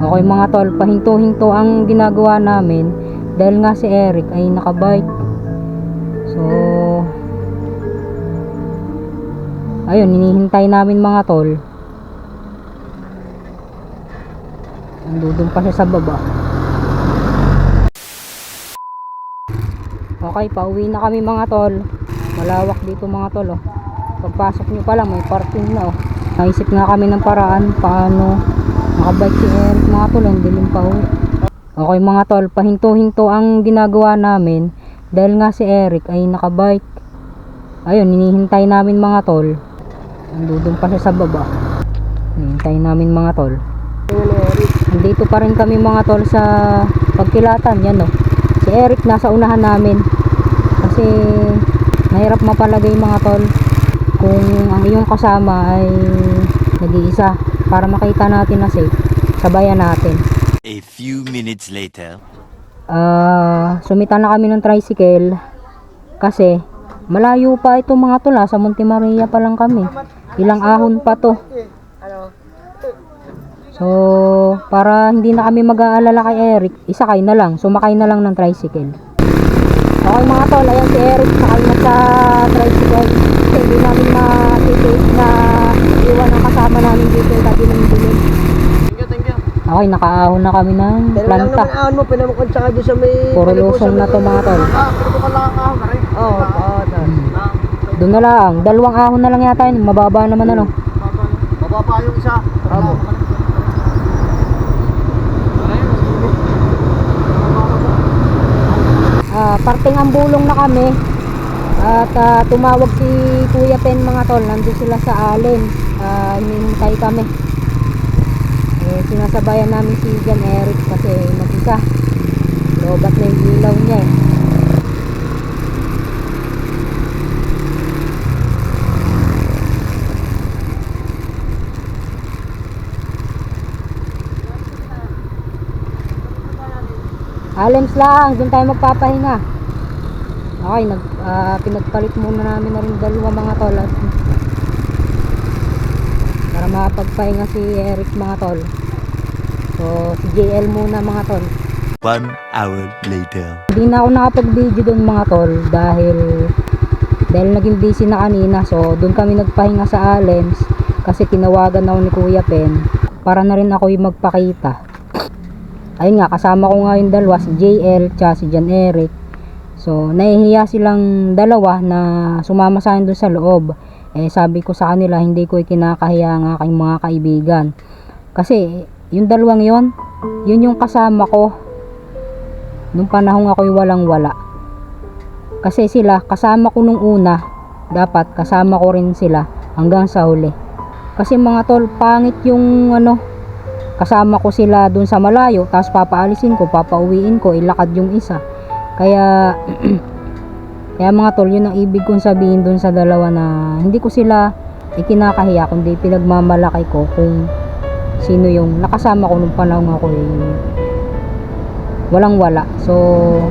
Okay mga tol, pahinto-hinto ang ginagawa namin dahil nga si Eric ay nakabike. So, ayun, hinihintay namin mga tol. Nandudun pa siya sa baba. Okay, pauwi na kami mga tol. Malawak dito mga tol oh. Pagpasok nyo pa lang may parking na oh. Naisip nga kami ng paraan paano makabike si Eric mga tol, ang dilim pa oh. Okay mga tol, pahinto-hinto ang ginagawa namin dahil nga si Eric ay nakabike. Ayun, hinihintay namin mga tol. Nandudun pa siya sa baba. Hinihintay namin mga tol. Nandito pa rin kami mga tol sa pagkilatan. Yan oh. Si Eric nasa unahan namin. Kasi mahirap mapalagay mga tol kung ang iyong kasama ay nag-iisa para makita natin na safe. Sabayan natin. A few minutes later. Ah, sumita na kami ng tricycle kasi malayo pa ito mga tol ah, sa Monte Maria pa lang kami. Ilang ahon pa to. So, para hindi na kami mag-aalala kay Eric, isakay na lang, sumakay na lang ng tricycle. Okay mga tol, ayan si Eric, sakay na sa tricycle. Kasi hindi namin ma-take na iwan ang kasama namin dito dati ng dilim. Thank you, thank Okay, nakaahon na kami ng Pero lang planta. naman ahon mo, pinamukod tsaka doon sa may... Puro lusong na to mga tol. Ah, pero kung lang ahon rin. Oo, oo, tol. Doon na lang. Dalawang ahon na lang yata yun. Mababa naman ano. Mababa yung isa. Bravo. Ah, parting ang bulong na kami. At ah, tumawag si Kuya Pen mga tol. Nandun sila sa Allen. Ah, hinihintay kami. Eh, sinasabayan namin si Jan Eric kasi mag-isa. Lobat na yung ilaw niya eh. Alems lang, doon tayo magpapahinga. Okay, nag, ah, pinagpalit muna namin na rin dalawa mga tol. Para makapagpahinga si Eric mga tol. So, si JL muna mga tol. One hour later. Hindi na ako nakapag-video doon mga tol dahil dahil naging busy na kanina. So, doon kami nagpahinga sa Alems kasi tinawagan ako ni Kuya Pen para na rin ako yung magpakita. Ayun nga, kasama ko nga yung dalawa, si JL tsaka si John Eric. So, nahihiya silang dalawa na sumama sa akin doon sa loob. Eh, sabi ko sa kanila, hindi ko ikinakahiya ang aking mga kaibigan. Kasi, yung dalawang yon yun yung kasama ko nung panahong ako'y walang wala. Kasi sila, kasama ko nung una, dapat kasama ko rin sila hanggang sa huli. Kasi mga tol, pangit yung ano, kasama ko sila dun sa malayo, tapos papaalisin ko, papauwiin ko, ilakad yung isa. Kaya, kaya mga tol, yun ang ibig kong sabihin dun sa dalawa na hindi ko sila ikinakahiya, kundi pinagmamalaki ko kung sino yung nakasama ko nung panahon ako walang wala. So,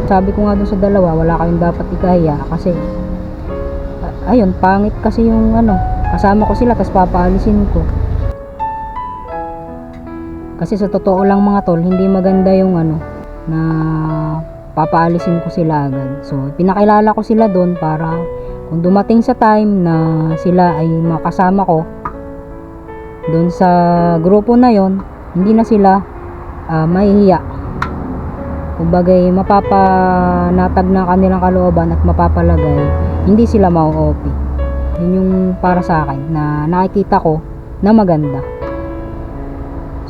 sabi ko nga dun sa dalawa, wala kayong dapat ikahiya kasi ayun, pangit kasi yung ano, kasama ko sila tapos papaalisin ko. Kasi sa totoo lang mga tol, hindi maganda yung ano na papaalisin ko sila agad. So, pinakilala ko sila doon para kung dumating sa time na sila ay makasama ko doon sa grupo na yon hindi na sila ah, mahihiya. Kumbagay mapapanatag ng kanilang kalooban at mapapalagay hindi sila mau-OP yun yung para sa akin na nakikita ko na maganda.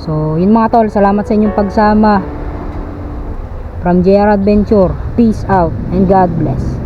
So yun mga tol salamat sa inyong pagsama. From JR Adventure peace out and God bless